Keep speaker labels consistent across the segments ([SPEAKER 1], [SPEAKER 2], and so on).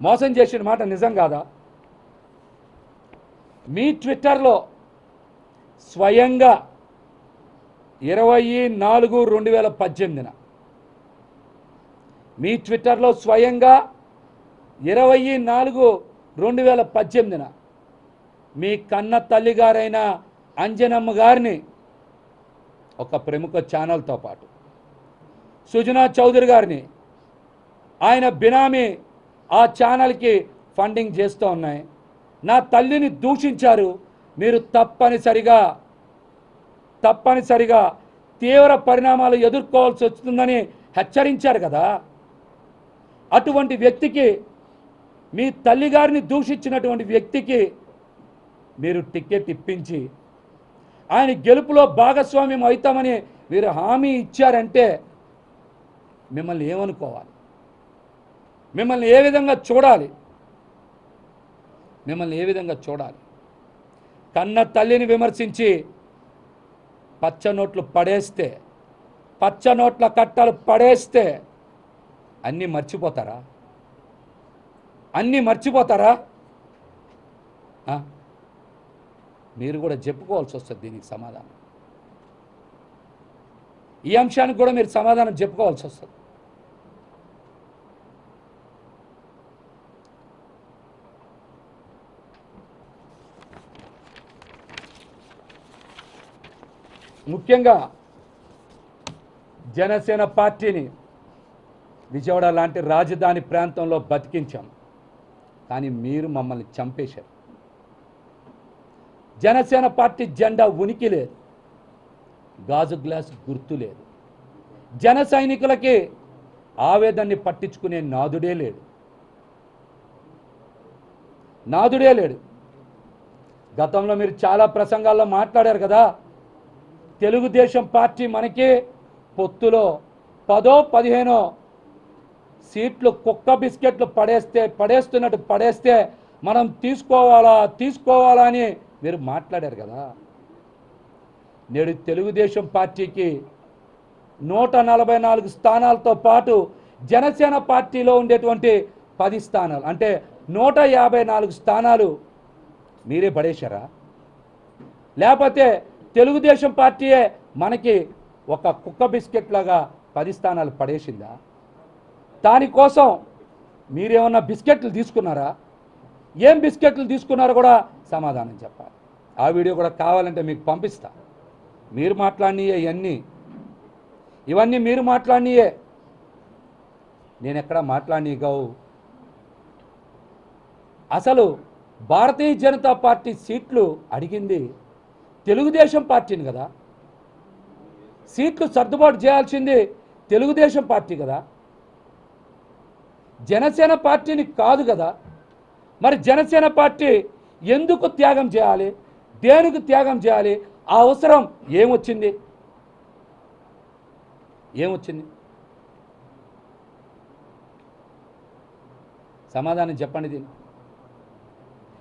[SPEAKER 1] మోసం చేసిన మాట నిజం కాదా? మీ ట్విట్టర్లో స్వయంగా ఇరవై నాలుగు రెండు వేల పద్దెనిమిదిన మీ ట్విట్టర్లో స్వయంగా ఇరవై నాలుగు రెండు వేల పద్దెనిమిదిన మీ కన్న తల్లిగారైన అంజనమ్మ గారిని ఒక ప్రముఖ ఛానల్తో పాటు సుజనా చౌదరి గారిని ఆయన బినామీ ఆ ఛానల్కి ఫండింగ్ చేస్తూ ఉన్నాయి. నా తల్లిని దూషించారు. మీరు తప్పనిసరిగా తప్పనిసరిగా తీవ్ర పరిణామాలు ఎదుర్కోవాల్సి వస్తుందని హెచ్చరించారు కదా. అటువంటి వ్యక్తికి మీ తల్లిగారిని దూషించినటువంటి వ్యక్తికి మీరు టికెట్ ఇప్పించి ఆయన గెలుపులో భాగస్వామ్యం అవుతామని మీరు హామీ ఇచ్చారంటే మిమ్మల్ని ఏమనుకోవాలి? మిమ్మల్ని ఏ విధంగా చూడాలి? మిమ్మల్ని ఏ విధంగా చూడాలి? కన్న తల్లిని విమర్శించి పచ్చ నోట్లు పడేస్తే పచ్చ నోట్ల కట్టలు పడేస్తే అన్నీ మర్చిపోతారా? అన్నీ మర్చిపోతారా? మీరు కూడా చెప్పుకోవాల్సి వస్తుంది దీనికి సమాధానం. ఈ అంశానికి కూడా మీరు సమాధానం చెప్పుకోవాల్సి వస్తుంది. ముఖ్యంగా జనసేన పార్టీని విజయవాడ లాంటి రాజధాని ప్రాంతంలో బతికించాం. కానీ మీరు మమ్మల్ని చంపేశారు. జనసేన పార్టీ జెండా ఉనికి లేదు. గాజు గ్లాస్ గుర్తు లేదు. జన సైనికులకి ఆవేదన్ని పట్టించుకునే నాదుడే లేడు. నాదుడే లేడు. గతంలో మీరు చాలా ప్రసంగాల్లో మాట్లాడారు కదా. తెలుగుదేశం పార్టీ మనకి పొత్తులో పదో పదిహేనో సీట్లు కుక్క బిస్కెట్లు పడేస్తే పడేస్తున్నట్టు పడేస్తే మనం తీసుకోవాలా తీసుకోవాలా అని మీరు మాట్లాడారు కదా. నేడు తెలుగుదేశం పార్టీకి నూట నలభై నాలుగు స్థానాలతో పాటు జనసేన పార్టీలో ఉండేటువంటి పది స్థానాలు అంటే నూట యాభై నాలుగు స్థానాలు మీరే పడేశారా? లేకపోతే తెలుగుదేశం పార్టీయే మనకి ఒక కుక్క బిస్కెట్ లాగా పది స్థానాలు పడేసిందా? దానికోసం మీరేమన్నా బిస్కెట్లు తీసుకున్నారా? ఏం బిస్కెట్లు తీసుకున్నారో కూడా సమాధానం చెప్పాలి. ఆ వీడియో కూడా కావాలంటే మీకు పంపిస్తా. మీరు మాట్లాడినయే ఇవన్నీ. ఇవన్నీ మీరు మాట్లాడినయే. నేను ఎక్కడ మాట్లాడినగావు అసలు భారతీయ జనతా పార్టీ సీట్లు అడిగింది తెలుగుదేశం పార్టీని కదా. సీట్లు సర్దుబాటు చేయాల్సింది తెలుగుదేశం పార్టీ కదా. జనసేన పార్టీని కాదు కదా. మరి జనసేన పార్టీ ఎందుకు త్యాగం చేయాలి? దేనికి త్యాగం చేయాలి? ఆ అవసరం ఏమొచ్చింది? ఏమొచ్చింది? సమాధానం చెప్పండి దీన్ని.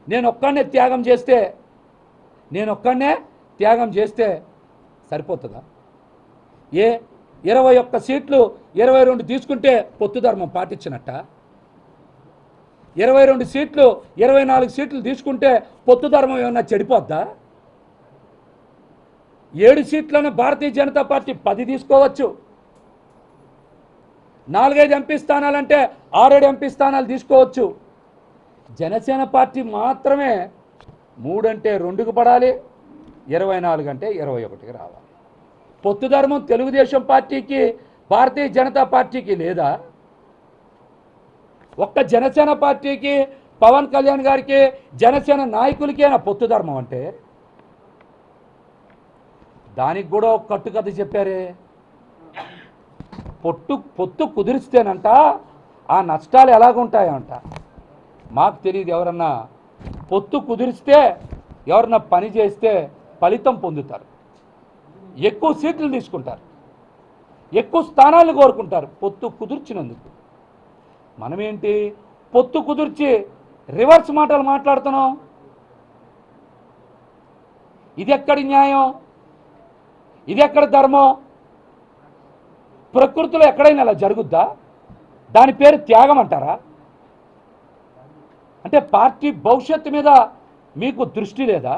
[SPEAKER 1] నేను ఒక్కడనే త్యాగం చేస్తే నేను ఒక్కడనే త్యాగం చేస్తే సరిపోతుందా? ఏ ఇరవై ఒక్క సీట్లు ఇరవై రెండు తీసుకుంటే పొత్తు ధర్మం పాటించినట్ట? ఇరవై రెండు సీట్లు ఇరవై నాలుగు సీట్లు తీసుకుంటే పొత్తు ధర్మం ఏమన్నా చెడిపోద్దా? ఏడు సీట్లను భారతీయ జనతా పార్టీ పది తీసుకోవచ్చు. నాలుగైదు ఎంపీ స్థానాలంటే ఆరేడు ఎంపీ స్థానాలు తీసుకోవచ్చు. జనసేన పార్టీ మాత్రమే మూడంటే రెండుకు పడాలి. ఇరవై నాలుగు అంటే ఇరవై ఒకటికి రావాలి. పొత్తు ధర్మం తెలుగుదేశం పార్టీకి భారతీయ జనతా పార్టీకి లేదా? ఒక్క జనసేన పార్టీకి పవన్ కళ్యాణ్ గారికి జనసేన నాయకులకేనా పొత్తు ధర్మం అంటే? దానికి కూడా ఒక కట్టుకథ చెప్పారే. పొట్టు పొత్తు కుదిరిస్తేనంట ఆ నష్టాలు ఎలాగుంటాయంట? మాకు తెలియదు ఎవరన్నా. పొత్తు కుదిరిస్తే ఎవరన్నా పని చేస్తే ఫలితం పొందుతారు. ఎక్కువ సీట్లు తీసుకుంటారు. ఎక్కువ స్థానాలు కోరుకుంటారు. పొత్తు కుదుర్చినందుకు. మనమేంటి? పొత్తు కుదిర్చి రివర్స్ మాటలు మాట్లాడుతున్నాం. ఇది ఎక్కడి న్యాయం? ఇది ఎక్కడ ధర్మం? ప్రకృతిలో ఎక్కడైనా అలా జరుగుద్దా? దాని పేరు త్యాగం అంటారా? అంటే పార్టీ భవిష్యత్తు మీద మీకు దృష్టి లేదా?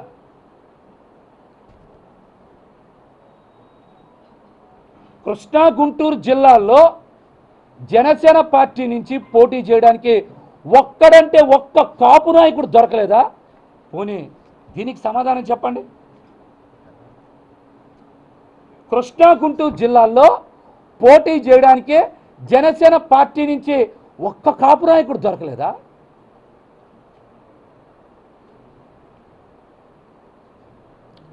[SPEAKER 1] కృష్ణా గుంటూరు జిల్లాల్లో జనసేన పార్టీ నుంచి పోటీ చేయడానికి ఒక్కడంటే ఒక్క కాపు నాయకుడు దొరకలేదా? పోనీ దీనికి సమాధానం చెప్పండి. కృష్ణా గుంటూరు జిల్లాల్లో పోటీ చేయడానికి జనసేన పార్టీ నుంచి ఒక్క కాపు నాయకుడు దొరకలేదా?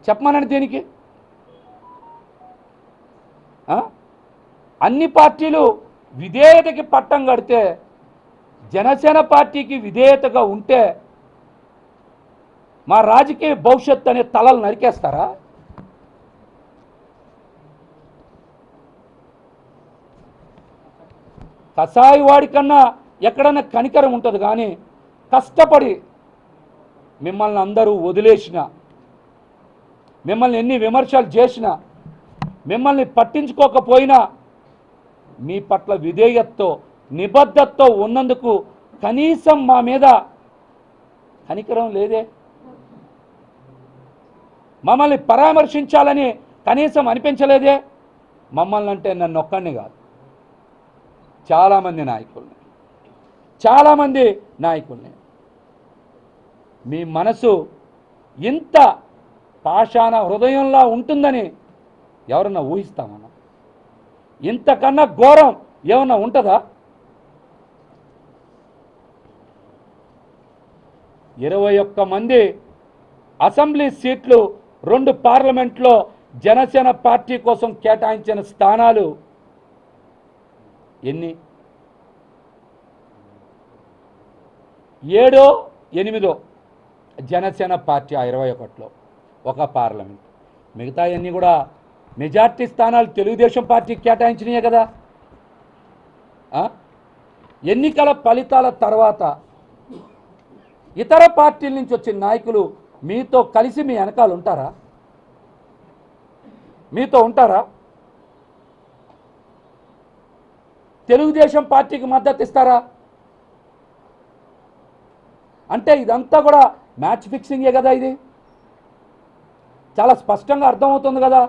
[SPEAKER 1] చెప్పమనండి దీనికి ఆ? అన్ని పార్టీలు విధేయతకి పట్టం కడితే జనసేన పార్టీకి విధేయతగా ఉంటే మా రాజకీయ భవిష్యత్తు అనే తలలు నరికేస్తారా? కసాయి వాడికన్నా ఎక్కడన్నా కనికరం ఉంటుంది కానీ కష్టపడి మిమ్మల్ని అందరూ వదిలేసిన మిమ్మల్ని ఎన్ని విమర్శలు చేసినా మిమ్మల్ని పట్టించుకోకపోయినా మీ పట్ల విధేయతతో నిబద్ధతతో ఉన్నందుకు కనీసం మా మీద కనికరం లేదే. మమ్మల్ని పరామర్శించాలని కనీసం అనిపించలేదే. మమ్మల్ని అంటే నన్ను ఒక్కడిని కాదు. చాలామంది నాయకుల్ని. చాలామంది నాయకుల్ని. మీ మనసు ఇంత పాషాణ హృదయంలా ఉంటుందని ఎవరన్నా ఊహిస్తామన్నా ఇంతకన్నా ఘోరం ఏమన్నా ఉంటుందా? ఇరవై ఒక్క మంది అసెంబ్లీ సీట్లు రెండు పార్లమెంట్లో జనసేన పార్టీ కోసం కేటాయించిన స్థానాలు ఎన్ని? ఏడో ఎనిమిదో జనసేన పార్టీ ఆ ఇరవై ఒకటిలో ఒక పార్లమెంట్. మిగతా అన్నీ కూడా మెజార్టీ స్థానాలు తెలుగుదేశం పార్టీకి కేటాయించినాయే కదా. ఎన్నికల ఫలితాల తర్వాత ఇతర పార్టీల నుంచి వచ్చిన నాయకులు మీతో కలిసి మీ వెనకాల ఉంటారా? మీతో ఉంటారా? తెలుగుదేశం పార్టీకి మద్దతు ఇస్తారా? అంటే ఇదంతా కూడా మ్యాచ్ ఫిక్సింగే కదా ఇది. చాలా స్పష్టంగా అర్థమవుతుంది కదా.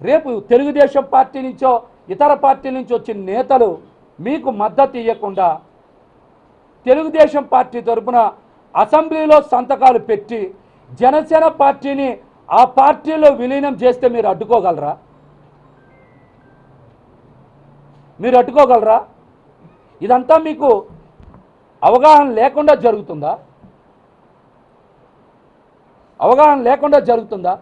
[SPEAKER 1] రేపు తెలుగుదేశం పార్టీ నుంచో ఇతర పార్టీల నుంచి వచ్చిన నేతలు మీకు మద్దతు ఇవ్వకుండా తెలుగుదేశం పార్టీ తరపున అసెంబ్లీలో సంతకాలు పెట్టి జనసేన పార్టీని ఆ పార్టీలో విలీనం చేస్తే మీరు అడ్డుకోగలరా? మీరు అడ్డుకోగలరా? ఇదంతా మీకు అవగాహన లేకుండా జరుగుతుందా? అవగాహన లేకుండా జరుగుతుందా?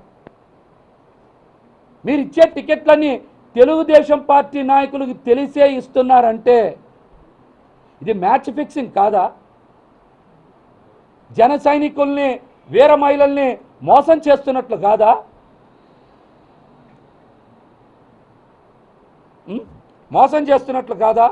[SPEAKER 1] మీరు ఇచ్చే టికెట్లన్నీ తెలుగుదేశం పార్టీ నాయకులకు తెలిసే ఇస్తున్నారంటే ఇది మ్యాచ్ ఫిక్సింగ్ కాదా? జన సైనికుల్ని వీర మహిళల్ని మోసం చేస్తున్నట్లు కాదా? మోసం చేస్తున్నట్లు కాదా?